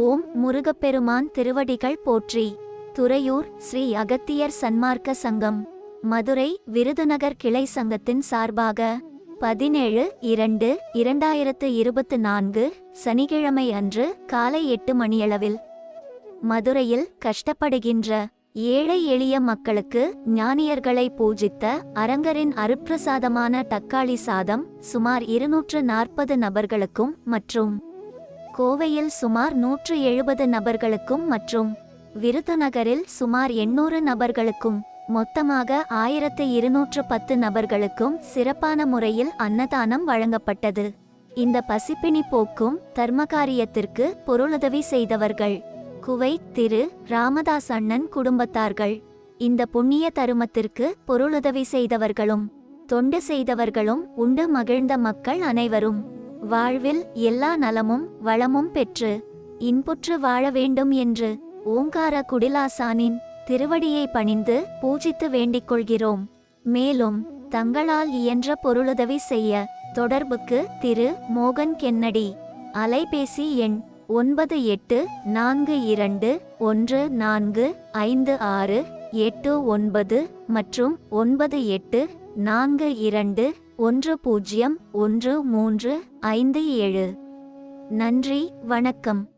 ஓம் முருகப்பெருமான் திருவடிகள் போற்றி. துறையூர் ஸ்ரீ அகத்தியர் சன்மார்க்க சங்கம். மதுரை விருதுநகர் கிளை சங்கத்தின் சார்பாக பதினேழு இரண்டு இரண்டாயிரத்து இருபத்து நான்கு சனிக்கிழமை அன்று காலை எட்டு மணியளவில் மதுரையில் கஷ்டப்படுகின்ற ஏழை எளிய மக்களுக்கு ஞானியர்களை பூஜித்த அரங்கரின் அருப்பிரசாதமான தக்காளி சாதம் சுமார் இருநூற்று நாற்பது நபர்களுக்கும் மற்றும் கோவையில் சுமார் நூற்று எழுபது நபர்களுக்கும் மற்றும் விருதுநகரில் சுமார் எண்ணூறு நபர்களுக்கும் மொத்தமாக ஆயிரத்து இருநூற்று பத்து நபர்களுக்கும் சிறப்பான முறையில் அன்னதானம் வழங்கப்பட்டது. இந்த பசிப்பிணி போக்கும் தர்மகாரியத்திற்கு பொருளுதவி செய்தவர்கள் குவைத் திரு. ராமதாஸ் அண்ணன் குடும்பத்தார்கள். இந்த புண்ணிய தருமத்திற்கு பொருளுதவி செய்தவர்களும் தொண்டு செய்தவர்களும் உண்டு மகிழ்ந்த மக்கள் அனைவரும். வாழ்வில் எல்லா நலமும் வளமும் பெற்று இன்புற்று வாழ வேண்டும் என்று ஓங்கார குடிலாசானின் திருவடியை பணிந்து பூஜித்து வேண்டிக் கொள்கிறோம் மேலும் தங்களால் இயன்ற பொருளுதவி செய்ய தொடர்புக்கு திரு. மோகன் கென்னடி. அலைபேசி எண் ஒன்பது எட்டு நான்கு இரண்டு ஒன்று நான்கு ஐந்து ஆறு எட்டு ஒன்பது மற்றும் ஒன்பது எட்டு நான்கு இரண்டு ஒன்று பூஜ்ஜியம் ஒன்று மூன்று ஐந்து ஏழு. நன்றி வணக்கம்.